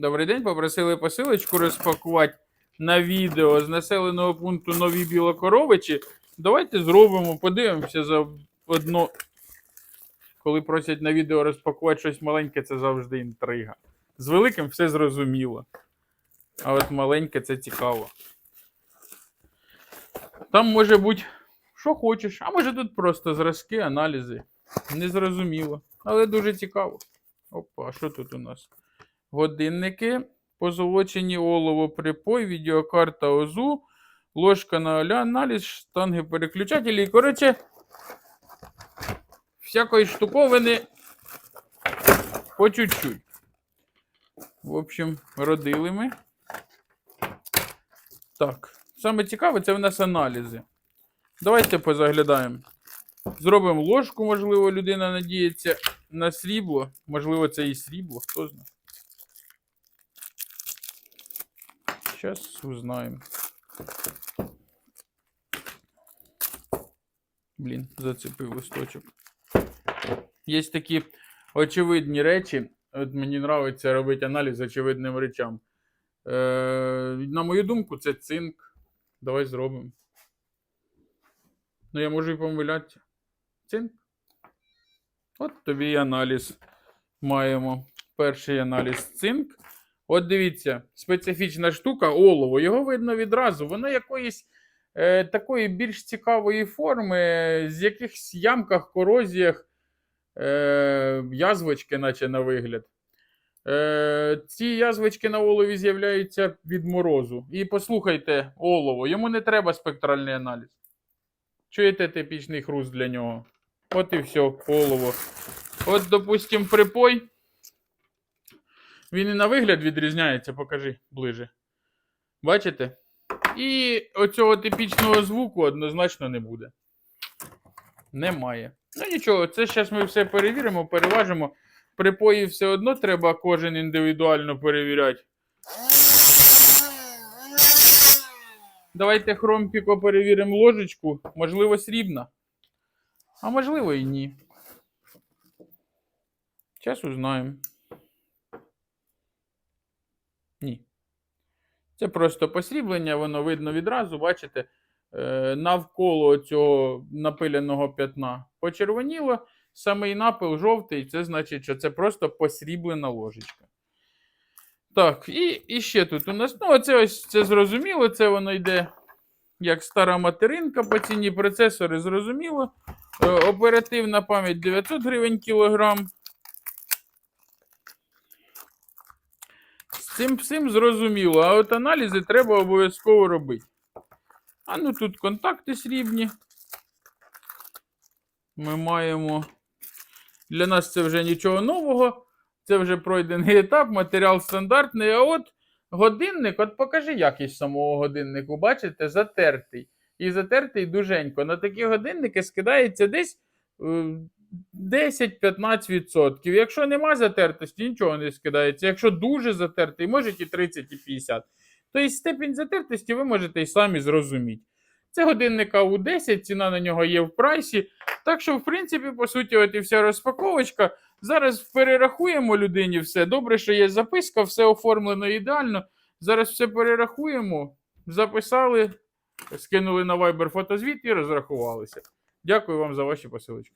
Добрий день, попросили посилочку розпакувати на відео з населеного пункту Нові Білокоровичі. Давайте зробимо, подивимося за одно. Коли просять на відео розпакувати щось маленьке, це завжди інтрига. З великим все зрозуміло. А от маленьке це цікаво. Там може бути, що хочеш, а може тут просто зразки, аналізи. Незрозуміло. Але дуже цікаво. Опа, а що тут у нас? Годинники, позолочені олово припой, відеокарта ОЗУ, ложка на аналіз, штанги переключателі. Коротше, всякої штуковини по чуть-чуть. В общем, родили ми. Так, саме цікаве, це в нас аналізи. Давайте позаглядаємо. Зробимо ложку, можливо, людина надіється на срібло. Можливо, це і срібло, хто знає. Зараз узнаємо. Блін, зацепив листочок. Є такі очевидні речі. От мені подобається робити аналіз очевидним речам. Е, на мою думку, це цинк. Давай зробимо. Ну, я можу і помилятися. Цинк. От тобі і аналіз маємо. Перший аналіз цинк. От дивіться, специфічна штука, олово. Його видно відразу. Воно якоїсь е, такої більш цікавої форми, з якихось ямках, корозіях, е, язвочки, наче на вигляд. Е, ці язвочки на олові з'являються від морозу. І послухайте, олово, йому не треба спектральний аналіз. Чуєте типічний хруст для нього? От і все, олово. От, допустим, припой. Він і на вигляд відрізняється, покажи ближе. Бачите? І оцього типічного звуку однозначно не буде. Немає. Ну нічого, це зараз ми все перевіримо, переважимо. Припої все одно треба кожен індивідуально перевіряти. Давайте хромпіко перевіримо ложечку. Можливо, срібна. А можливо і ні. Зараз узнаємо. Ні. Це просто посріблення, воно видно відразу, бачите, е, навколо цього напиленого п'ятна почервоніло, самий напил жовтий, це значить, що це просто посріблена ложечка. Так, і, і ще тут у нас, ну, оце ось це зрозуміло, це воно йде як стара материнка по ціні процесори, зрозуміло. Е, оперативна пам'ять 900 гривень кілограм. Цим всім зрозуміло, а от аналізи треба обов'язково робити. А ну тут контакти срібні. Ми маємо. Для нас це вже нічого нового. Це вже пройдений етап, матеріал стандартний. А от годинник, от покажи якість самого годиннику, бачите, затертий. І затертий дуженько. На такі годинники скидається десь е, 10-15%. Якщо нема затертості, нічого не скидається. Якщо дуже затертий, може і 30, і 50. Тобто степінь затертості ви можете і самі зрозуміти. Це годинник АУ-10, ціна на нього є в прайсі. Так що, в принципі, по суті, от і вся розпаковочка. Зараз перерахуємо людині все. Добре, що є записка, все оформлено ідеально. Зараз все перерахуємо, записали, скинули на Viber фотозвіт і розрахувалися. Дякую вам за ваші посилочки.